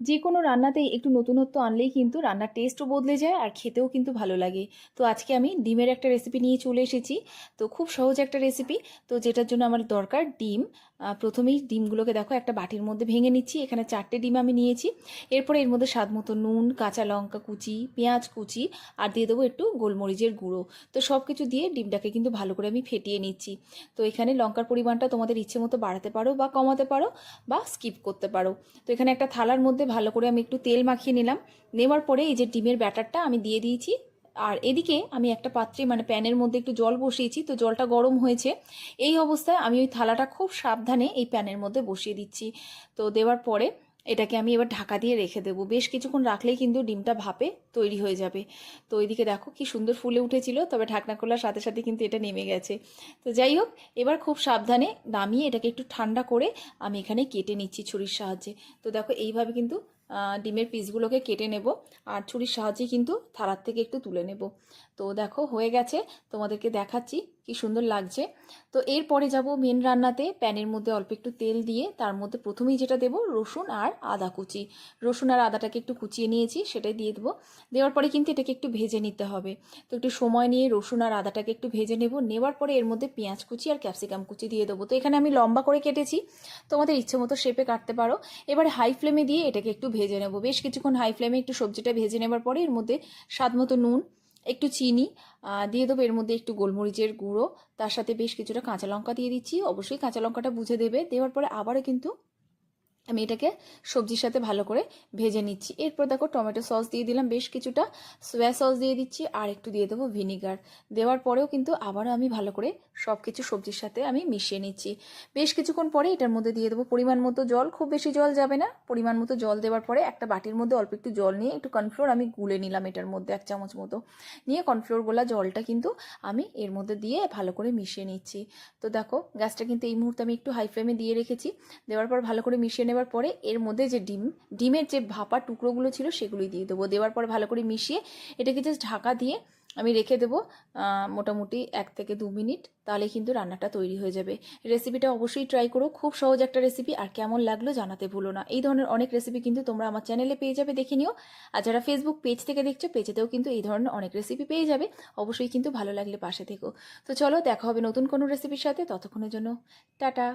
যে কোনো রান্নাতেই একটু নতুনত্ব আনলেই কিন্তু রান্নার টেস্টও বদলে যায় আর খেতেও কিন্তু ভালো লাগে। তো আজকে আমি ডিমের একটা রেসিপি নিয়ে চলে এসেছি। তো খুব সহজ একটা রেসিপি তো যেটার জন্য আমার দরকার ডিম। প্রথমেই ডিমগুলোকে দেখো একটা বাটির মধ্যে ভেঙে নিচ্ছি। এখানে চারটে ডিম আমি নিয়েছি। এরপরে এর মধ্যে স্বাদ মতো নুন, কাঁচা লঙ্কা কুচি, পেঁয়াজ কুচি আর দিয়ে দেবো একটু গোলমরিচের গুঁড়ো। তো সব কিছু দিয়ে ডিমটাকে কিন্তু ভালো করে আমি ফেটিয়ে নিচ্ছি। তো এখানে লঙ্কার পরিমাণটা তোমাদের ইচ্ছে মতো বাড়াতে পারো বা কমাতে পারো বা স্কিপ করতে পারো। তো এখানে একটা থালার মধ্যে ভালো করে আমি একটু তেল মাখিয়ে নিলাম। নেওয়ার পরে এই যে ডিমের ব্যাটারটা আমি দিয়ে দিয়েছি। আর এদিকে আমি একটা পাত্রে মানে প্যানের মধ্যে একটু জল বসিয়েছি, তো জলটা গরম হয়েছে। এই অবস্থায় আমি ওই থালাটা খুব সাবধানে এই প্যানের মধ্যে বসিয়ে দিচ্ছি। তো দেওয়ার পরে এটাকে আমি এবার ঢাকা দিয়ে রেখে দেবো। বেশ কিছুক্ষণ রাখলেই কিন্তু ডিমটা ভাপে তৈরি হয়ে যাবে। তো ওইদিকে দেখো কি সুন্দর ফুলে উঠেছিল, তবে ঢাকনা খোলার সাথে সাথে কিন্তু এটা নেমে গেছে। তো যাই হোক, এবার খুব সাবধানে নামিয়ে এটাকে একটু ঠান্ডা করে আমি এখানে কেটে নিচ্ছি ছুরির সাহায্যে। তো দেখো এইভাবে কিন্তু ডিমের পিসগুলোকে কেটে নেব আর ছুরির সাহায্যে কিন্তু থালার থেকে একটু তুলে নেব। তো দেখো হয়ে গেছে, তোমাদেরকে দেখাচ্ছি কি সুন্দর লাগছে। তো এরপরে যাব মেন রান্নাতে, প্যানের মধ্যে অল্প একটু তেল দিয়ে তার মধ্যে প্রথমেই যেটা দেবো রসুন আর আদা কুচি। রসুন আর আদাটাকে একটু কুচিয়ে নিয়েছি, সেটাই দিয়ে দেবো। দেওয়ার পরে কিন্তু এটাকে একটু ভেজে নিতে হবে। তো একটু সময় নিয়ে রসুন আর আদাটাকে একটু ভেজে নেব, নেওয়ার পরে এর মধ্যে পেঁয়াজ কুচি আর ক্যাপসিকাম কুচি দিয়ে দেবো। তো এখানে আমি লম্বা করে কেটেছি, তোমাদের ইচ্ছে মতো শেপে কাটতে পারো। এবারে হাই ফ্লেমে দিয়ে এটাকে একটু ভেজে নেব। বেশ কিছুক্ষণ হাই ফ্লেমে একটু সবজিটা ভেজে নেবার পরে এর মধ্যে স্বাদ মতো নুন, একটু চিনি দিয়ে দেবো। এর মধ্যে একটু গোলমরিচের গুঁড়ো, তার সাথে বেশ কিছুটা কাঁচা লঙ্কা দিয়ে দিচ্ছি। অবশ্যই কাঁচা লঙ্কাটা বুঝে দেবে। দেওয়ার পরে আবারও কিন্তু আমি এটাকে সবজির সাথে ভালো করে ভেজে নিচ্ছি। এরপর দেখো টমেটো সস দিয়ে দিলাম বেশ কিছুটা। সোয়া সস দিয়ে দিচ্ছি, আর একটু দিয়ে দেবো ভিনিগার। দেওয়ার পরেও কিন্তু আবারও আমি ভালো করে সব কিছু সবজির সাথে আমি মিশিয়ে নিচ্ছি। বেশ কিছুক্ষণ পরে এটার মধ্যে দিয়ে দেবো পরিমাণ মতো জল। খুব বেশি জল যাবে না। পরিমাণ মতো জল দেওয়ার পরে একটা বাটির মধ্যে অল্প একটু জল নিয়ে একটু কর্নফ্লোর আমি গুলে নিলাম এটার মধ্যে এক চামচ মতো। নিয়ে কর্নফ্লোর গোলা জলটা কিন্তু আমি এর মধ্যে দিয়ে ভালো করে মিশিয়ে নিচ্ছি। তো দেখো গ্যাসটা কিন্তু এই মুহূর্তে আমি একটু হাই ফ্লেমে দিয়ে রেখেছি। দেওয়ার পর ভালো করে মিশিয়ে নেওয়ার পরে এর মধ্যে যে ডিম, ডিমের যে ভাপা টুকরোগুলো ছিল সেগুলোই দিয়ে দেবো। দেওয়ার পর ভালো করে মিশিয়ে এটাকে জাস্ট ঢাকা দিয়ে আমি রেখে দেবো মোটামুটি এক থেকে দু মিনিট তাহলে কিন্তু রান্নাটা তৈরি হয়ে যাবে। রেসিপিটা অবশ্যই ট্রাই করো, খুব সহজ একটা রেসিপি আর কেমন লাগল জানাতে ভুলো না। এই ধরনের অনেক রেসিপি কিন্তু তোমরা আমার চ্যানেলে পেয়ে যাবে, দেখে নিও। আর যারা ফেসবুক পেজ থেকে দেখছ, পেজেতেও কিন্তু এই ধরনের অনেক রেসিপি পেয়ে যাবে। অবশ্যই কিন্তু ভালো লাগলে পাশে থেকো। তো চলো, দেখা হবে নতুন কোনো রেসিপির সাথে, ততক্ষণের জন্য, টাটা!